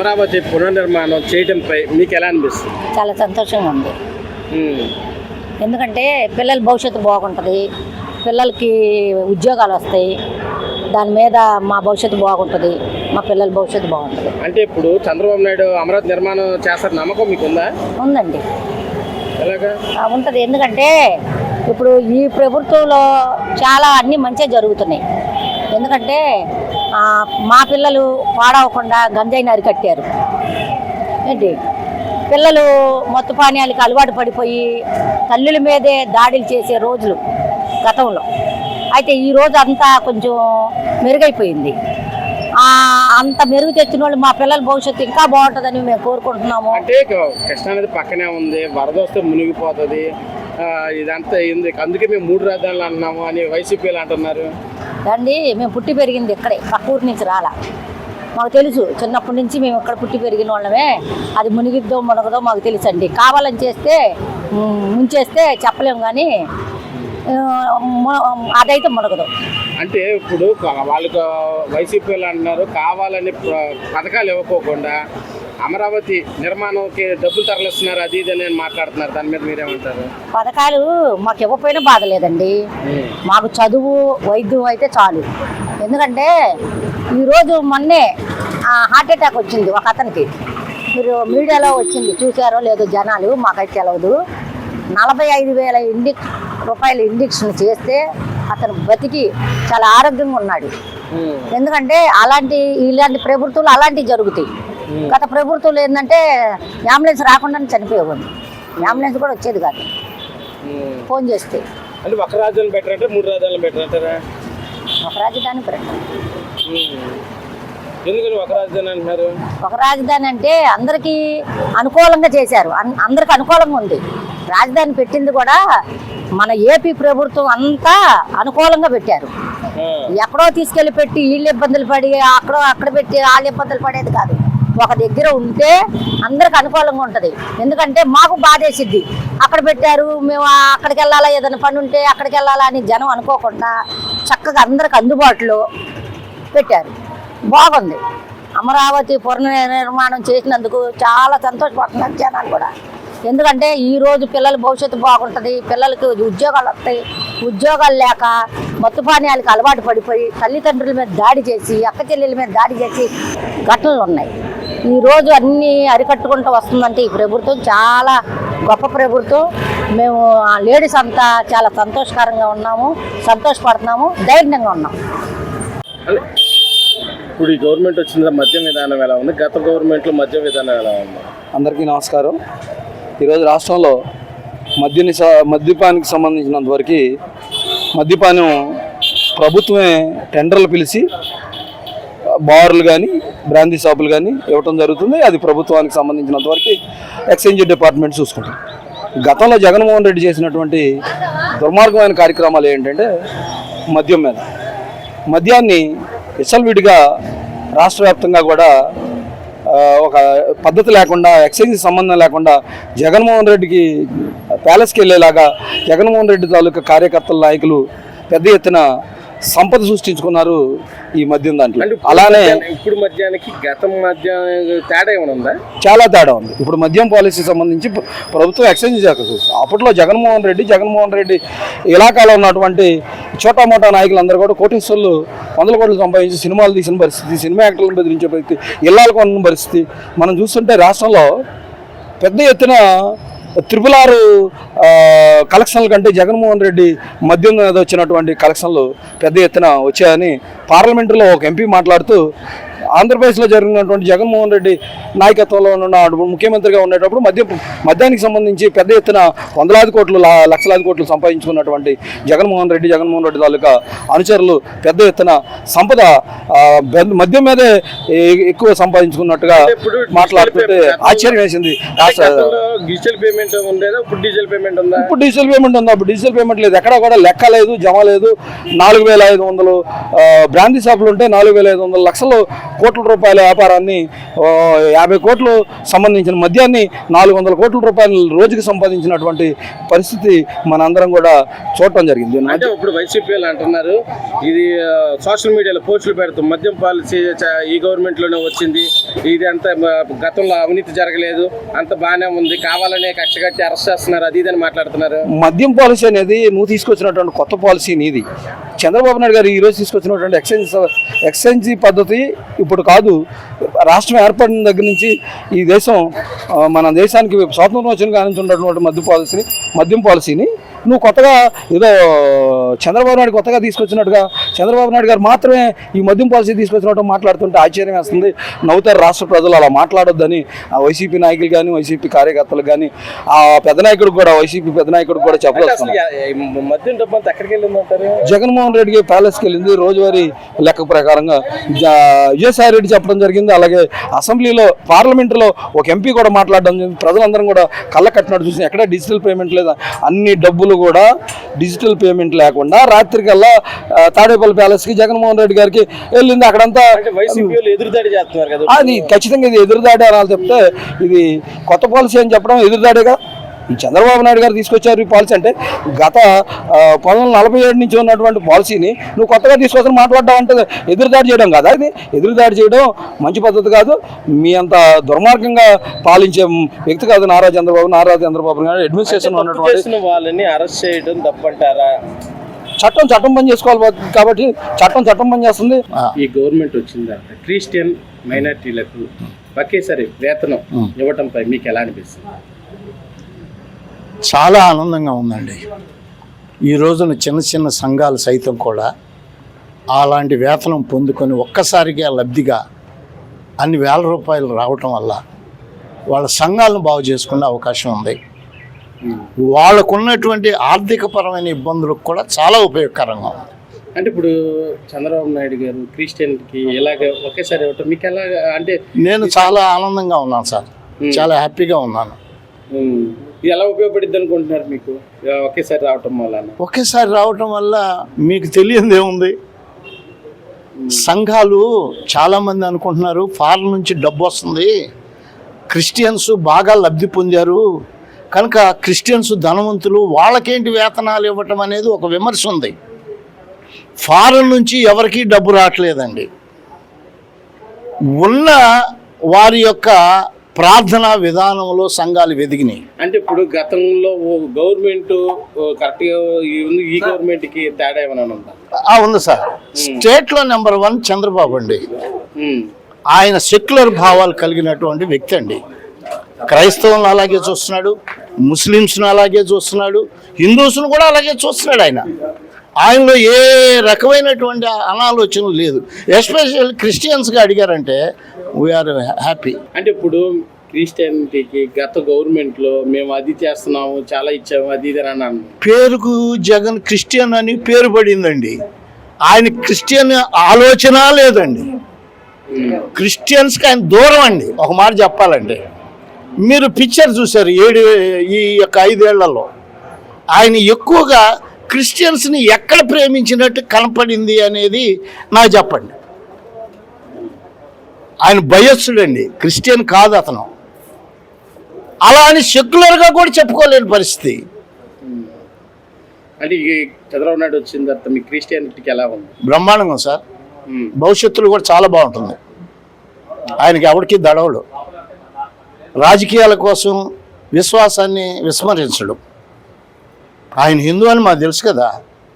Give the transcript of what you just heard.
అమరావతి పునర్నిర్మాణం చేయడంపై మీకు ఎలా అనిపిస్తుంది? చాలా సంతోషంగా ఉంది. ఎందుకంటే పిల్లల భవిష్యత్తు బాగుంటుంది. పిల్లలకి ఉద్యోగాలు వస్తాయి. దాని మీద మా భవిష్యత్తు బాగుంటుంది. మా పిల్లల భవిష్యత్తు బాగుంటుంది. అంటే ఇప్పుడు చంద్రబాబు నాయుడు అమరావతి నిర్మాణం చేస్తారు నమ్మకం మీకు ఉందా? ఉందండి. ఉంటుంది. ఎందుకంటే ఇప్పుడు ఈ ప్రభుత్వంలో చాలా అన్నీ మంచిగా జరుగుతున్నాయి. ఎందుకంటే మా పిల్లలు పాడవకుండా గంజాయిని అరికట్టారు ఏంటి? పిల్లలు మత్తు పానీయాలకు అలవాటు పడిపోయి తల్లుల మీదే దాడులు చేసే రోజులు గతంలో. అయితే ఈ రోజు అంతా కొంచెం మెరుగైపోయింది. అంత మెరుగు తెచ్చిన వాళ్ళు మా పిల్లల భవిష్యత్తు ఇంకా బాగుంటుందని మేము కోరుకుంటున్నాము. అంటే క- కృష్ణా నది పక్కనే ఉంది వరద వస్తే మునిగిపోతుంది. ఇదంతా ఎందుకు అందుకే మేము మూడు రాజధానులు అన్నాము అని వైసీపీలు అంటున్నారు. అండి మేము పుట్టి పెరిగింది ఇక్కడే పక్క ఊరి నుంచి రాలా. మాకు తెలుసు చిన్నప్పటి నుంచి మేము ఇక్కడ పుట్టి పెరిగిన వాళ్ళమే. అది మునిగిద్దో మునగదో మాకు తెలుసు అండి కావాలని చేస్తే ముంచేస్తే చెప్పలేము కానీ అదైతే మునగదు. అంటే ఇప్పుడు వాళ్ళకు వైసీపీ అంటున్నారు కావాలని పథకాలు ఇవ్వకోకుండా అమరావతి నిర్మాణంకి డబ్బులు తరలిస్తున్నారు అది ఇది అని మాట్లాడుతున్నారు. దాని మీద మీరేమంటారు? పథకాలు మాకు ఇవ్వకపోయినా బాధ లేదండి. మాకు చదువు వైద్యం అయితే చాలు. ఎందుకంటే ఈరోజు మొన్నే హార్ట్ అటాక్ వచ్చింది ఒక అతనికి. మీరు మీడియాలో వచ్చింది చూసారో లేదో జనాలు మాకైతే తెలియదు నలభై ఐదు వేల ఇండి రూపాయల ఇంజక్షన్ చేస్తే అతను బతికి చాలా ఆరోగ్యంగా ఉన్నాడు. ఎందుకంటే అలాంటి ఇలాంటి ప్రభుత్వాలు అలాంటివి జరుగుతాయి. గత ప్రభుత్వంలో ఏంటంటే అంబులెన్స్ రాకుండానే చనిపోయేవాడు అంబులెన్స్ కూడా వచ్చేది కాదు. ఫోన్ చేస్తే. అంటే ఒక రాజధాని బెటర్ అంటే మూడు రాజధానులు బెటర్ అంటారా? ఒక రాజధాని పెట్టండి ఎందుకని ఒక రాజధాని అంటున్నారు? ఒక రాజధాని అంటే అందరికీ అనుకూలంగా చేశారు. అందరికి అనుకూలంగా ఉంది. రాజధాని పెట్టింది కూడా మన ఏపీ ప్రభుత్వం అంతా అనుకూలంగా పెట్టారు. ఎక్కడో తీసుకెళ్ళి పెట్టి వీళ్ళు ఇబ్బందులు పడి అక్కడ అక్కడ పెట్టి వాళ్ళు ఇబ్బందులు పడేది కాదు. ఒక దగ్గర ఉంటే అందరికి అనుకూలంగా ఉంటుంది. ఎందుకంటే మాకు బాధేసిద్ది. అక్కడ పెట్టారు మేము అక్కడికి వెళ్ళాలా ఏదైనా పని ఉంటే అక్కడికి వెళ్ళాలా అని జనం అనుకోకుండా చక్కగా అందరికి అందుబాటులో పెట్టారు. బాగుంది. అమరావతి పునర్నిర్మాణం చేసినందుకు చాలా సంతోషపడుతున్నారు జనాలు కూడా. ఎందుకంటే ఈరోజు పిల్లల భవిష్యత్తు బాగుంటుంది పిల్లలకి ఉద్యోగాలు వస్తాయి. ఉద్యోగాలు లేక మత్తు పానీయాలకు అలవాటు పడిపోయి తల్లిదండ్రుల మీద దాడి చేసి అక్క చెల్లెల మీద దాడి చేసి ఘటనలు ఉన్నాయి. ఈ రోజు అన్నీ అరికట్టుకుంటూ వస్తుందంటే ఈ ప్రభుత్వం చాలా గొప్ప ప్రభుత్వం. మేము ఆ లేడీస్ అంతా చాలా సంతోషకరంగా ఉన్నాము సంతోషపడుతున్నాము ధైర్యంగా ఉన్నాం అంటే ఇప్పుడు ఈ గవర్నమెంట్ వచ్చిన మద్యం విధానం ఎలా ఉంది? గత గవర్నమెంట్లో మద్యం విధానం ఎలా ఉంది? అందరికీ నమస్కారం. ఈరోజు రాష్ట్రంలో మద్య మద్యపానికి సంబంధించినంత వరకు మద్యపానం ప్రభుత్వమే టెండర్లు పిలిచి బార్లు కానీ బ్రాందీ షాపులు కానీ ఇవ్వటం జరుగుతుంది. అది ప్రభుత్వానికి సంబంధించినంత వరకు ఎక్స్చేంజ్ డిపార్ట్మెంట్ చూసుకుంటుంది గతంలో జగన్మోహన్ రెడ్డి చేసినటువంటి దుర్మార్గమైన కార్యక్రమాలు ఏంటంటే మద్యం మీద. మద్యాన్ని విచ్చలవిడిగా రాష్ట్ర వ్యాప్తంగా కూడా ఒక పద్ధతి లేకుండా ఎక్సైజ్ సంబంధం లేకుండా జగన్మోహన్ రెడ్డికి ప్యాలెస్కి వెళ్ళేలాగా జగన్మోహన్ రెడ్డి తాలూకా కార్యకర్తల నాయకులు పెద్ద ఎత్తున సంపద సృష్టించుకున్నారు ఈ మద్యం దాంట్లో. అలానే ఇప్పుడు మద్యానికి గతం మద్యం తేడా ఏమైనా ఉందా? చాలా తేడా ఉంది. ఇప్పుడు మద్యం పాలసీ సంబంధించి ప్ర- ప్రభుత్వం ఎక్స్చేంజ్ చేస్తుంది అప్పట్లో జగన్మోహన్ రెడ్డి జగన్మోహన్ రెడ్డి ఇలాకాలో ఉన్నటువంటి చోటా మోటా నాయకులందరూ కూడా కోటేశ్వర్లు వందల కోట్లు సంపాదించి సినిమాలు తీసిన పరిస్థితి సినిమా యాక్టర్లను బెదిరించే పరిస్థితి ఇళ్ళాలు కొన్న పరిస్థితి మనం చూస్తుంటే రాష్ట్రంలో పెద్ద ఎత్తున త్రిపుల్ ఆరు కలెక్షన్ల కంటే జగన్మోహన్ రెడ్డి మద్యం మీద వచ్చినటువంటి కలెక్షన్లు పెద్ద ఎత్తున వచ్చాయని పార్లమెంటులో ఒక ఎంపీ మాట్లాడుతూ ఆంధ్రప్రదేశ్లో జరిగినటువంటి జగన్మోహన్ రెడ్డి నాయకత్వంలో ఉన్న ముఖ్యమంత్రిగా ఉండేటప్పుడు మద్యం మద్యానికి సంబంధించి పెద్ద ఎత్తున వందలాది కోట్లు లక్షలాది కోట్లు సంపాదించుకున్నటువంటి జగన్మోహన్ రెడ్డి జగన్మోహన్ రెడ్డి తాలూకా అనుచరులు పెద్ద ఎత్తున సంపద మద్యం మీదే ఎక్కువ సంపాదించుకున్నట్టుగా మాట్లాడుతుంటే ఆశ్చర్యం వేసింది డిజిటల్ పేమెంట్ ఇప్పుడు డిజిటల్ పేమెంట్ ఉందా? ఇప్పుడు డిజిటల్ పేమెంట్ ఉంది? డిజిటల్ పేమెంట్ లేదు. ఎక్కడ కూడా లెక్క లేదు జమ లేదు. నాలుగు వేల ఐదు వందలు ఆ, బ్రాందీ షాపులు ఉంటే నాలుగు వేల ఐదు వందల లక్షలు కోట్ల రూపాయల వ్యాపారాన్ని యాభై కోట్లు సంబంధించిన మద్యాన్ని నాలుగు వందల కోట్ల రూపాయలు రోజుకి సంపాదించినటువంటి పరిస్థితి మనందరం కూడా చూడటం జరిగింది. అంటే ఇప్పుడు వైసీపీ వాళ్ళు అంటున్నారు ఇది సోషల్ మీడియాలో పోస్టులు పెడుతూ మద్యం పాలసీ ఈ గవర్నమెంట్లోనే వచ్చింది ఇది అంత గతంలో అవినీతి జరగలేదు అంత బాగానే ఉంది కావాలనే కక్ష కట్టి అరెస్ట్ చేస్తున్నారు అది ఇది అని మాట్లాడుతున్నారు. మద్యం పాలసీ అనేది నువ్వు తీసుకొచ్చినటువంటి కొత్త పాలసీ నీది. చంద్రబాబు నాయుడు గారు ఈరోజు తీసుకొచ్చినటువంటి ఎక్స్చేంజ్ ఎక్స్చేంజ్ పద్ధతి ఇప్పుడు కాదు. రాష్ట్రం ఏర్పడిన దగ్గర నుంచి ఈ దేశం మన దేశానికి స్వాతంత్రం వచ్చిన కానించి ఉన్నటువంటి మద్దు పాలసీని మద్యం పాలసీని నువ్వు కొత్తగా ఏదో చంద్రబాబు నాయుడు కొత్తగా తీసుకొచ్చినట్టుగా చంద్రబాబు నాయుడు గారు మాత్రమే ఈ మద్యం పాలసీ తీసుకొచ్చినట్టు మాట్లాడుతుంటే ఆశ్చర్యం వేస్తుంది. నవ్వుతారు రాష్ట్ర ప్రజలు అలా మాట్లాడొద్దని ఆ వైసీపీ నాయకులు కానీ వైసీపీ కార్యకర్తలు కానీ ఆ పెద్ద నాయకుడికి కూడా వైసీపీ పెద్ద నాయకుడికి కూడా వెళ్ళిందంటారు? జగన్మోహన్ రెడ్డికి ప్యాలెస్కి వెళ్ళింది రోజువారీ లెక్క ప్రకారంగా. విజయసాయి రెడ్డి చెప్పడం జరిగింది. అలాగే అసెంబ్లీలో పార్లమెంటులో ఒక ఎంపీ కూడా మాట్లాడడం జరిగింది. ప్రజలందరం కూడా కళ్ళ కట్టినట్టు చూసి ఎక్కడ డిజిటల్ పేమెంట్ లేదా. అన్ని డబ్బులు కూడా డిజిటల్ పేమెంట్ లేకుండా రాత్రికల్లా తాడేపల్లి ప్యాలెస్కి జగన్మోహన్ రెడ్డి గారికి వెళ్ళింది. అక్కడంతా ఎదురుదాడి చేస్తున్నారు కదా. అది ఖచ్చితంగా ఇది ఎదురుదాడి అనాలి చెప్తే ఇది కొత్త పాలసీ అని చెప్పడం ఎదురుదాడేగా? ఈ చంద్రబాబు నాయుడు గారు తీసుకొచ్చారు ఈ పాలసీ అంటే గత పంతొమ్మిది వందల నలభై ఏడు నుంచి ఉన్నటువంటి పాలసీని నువ్వు కొత్తగా తీసుకొచ్చి మాట్లాడడం అంటే ఎదురుదాడి చేయడం కాదా ఇది? ఎదురుదాడి చేయడం మంచి పద్ధతి కాదు. మీ అంత దుర్మార్గంగా పాలించే వ్యక్తి కాదు నారా చంద్రబాబు నారా చంద్రబాబు నాయుడు అడ్మినిస్ట్రేషన్ ఉన్నటువంటి చేసిన వాళ్ళని అరెస్ట్ చేయడం తప్పంటారా? చట్టం చట్టం పని చేసుకోవాలి కాబట్టి చట్టం చట్టం పని చేస్తుంది. ఈ గవర్నమెంట్ తర్వాత క్రిస్టియన్ మైనార్టీలకు ఒకేసారి వేతనం ఇవ్వటంపై మీకు ఎలా అనిపిస్తుంది? చాలా ఆనందంగా ఉందండి. ఈ రోజున చిన్న చిన్న సంఘాలు సైతం కూడా అలాంటి వేతనం పొందుకొని ఒక్కసారిగా లబ్ధిగా అన్ని వేల రూపాయలు రావటం వల్ల వాళ్ళ సంఘాలను బాగు చేసుకునే అవకాశం ఉంది. వాళ్ళకున్నటువంటి ఆర్థికపరమైన ఇబ్బందులకు కూడా చాలా ఉపయోగకరంగా ఉంది. అంటే ఇప్పుడు చంద్రబాబు నాయుడు గారు క్రిస్టియన్కి ఇలాగ ఒకేసారి ఇవ్వటం మీకు ఎలా అంటే నేను చాలా ఆనందంగా ఉన్నాను సార్. చాలా హ్యాపీగా ఉన్నాను. ఇది ఎలా ఉపయోగపడిద్ది అనుకుంటున్నారు మీకు? ఒకేసారి రావటం వల్ల. ఒకేసారి రావటం వల్ల మీకు తెలియంది ఏముంది? సంఘాలు చాలామంది అనుకుంటున్నారు ఫారెన్ నుంచి డబ్బు వస్తుంది క్రిస్టియన్స్ బాగా లబ్ధి పొందారు కనుక క్రిస్టియన్స్ ధనవంతులు వాళ్ళకేంటి వేతనాలు ఇవ్వటం అనేది ఒక విమర్శ ఉంది. ఫారెన్ నుంచి ఎవరికీ డబ్బు రావట్లేదండి. ఉన్న వారి యొక్క ప్రార్థనా విధానంలో సంఘాలు వెదిగినాయి. అంటే ఇప్పుడు గతంలో గవర్నమెంట్ కరెక్ట్గా ఈ- ఈ గవర్నమెంట్కి తేడా ఏమైనా ఉందా? ఉంది సార్. స్టేట్లో నెంబర్ వన్ చంద్రబాబు అండి. ఆయన సెక్యులర్ భావాలు కలిగినటువంటి వ్యక్తి అండి. క్రైస్తవులను అలాగే చూస్తున్నాడు ముస్లిమ్స్ను అలాగే చూస్తున్నాడు హిందూస్ను కూడా అలాగే చూస్తున్నాడు ఆయన. ఆయనలో ఏ రకమైనటువంటి అనాలోచన లేదు. ఎస్పెషల్ క్రిస్టియన్స్గా అడిగారంటే వీఆర్ హ్యాపీ అంటే ఇప్పుడు క్రిస్టియానిటీకి గత గవర్నమెంట్లో మేము అది చేస్తున్నాము చాలా ఇచ్చాము అది ఇది అని అన్నాను. పేరుకు జగన్ క్రిస్టియన్ అని పేరు పడిందండి. ఆయన క్రిస్టియన్ ఆలోచన లేదండి. క్రిస్టియన్స్కి ఆయన దూరం అండి. ఒక మాట చెప్పాలంటే. మీరు పిక్చర్ చూశారు ఏడు ఈ యొక్క ఐదేళ్ళలో. ఆయన ఎక్కువగా క్రిస్టియన్స్ని ఎక్కడ ప్రేమించినట్టు కనపడింది అనేది నాకు చెప్పండి. ఆయన భయస్సుడండి క్రిస్టియన్ కాదు అతను. అలా అని సెక్యులర్గా కూడా చెప్పుకోలేని పరిస్థితి. అంటే చంద్రబాబు నాయుడు వచ్చిన తర్వాత మీ క్రిస్టియానిటీకి ఎలా ఉంది? బ్రహ్మాండంగా సార్. భవిష్యత్తులో కూడా చాలా బాగుంటుంది. ఆయనకి ఎవరికి దడవడు. రాజకీయాల కోసం విశ్వాసాన్ని విస్మరించడు. ఆయన హిందూ అని మాకు తెలుసు కదా.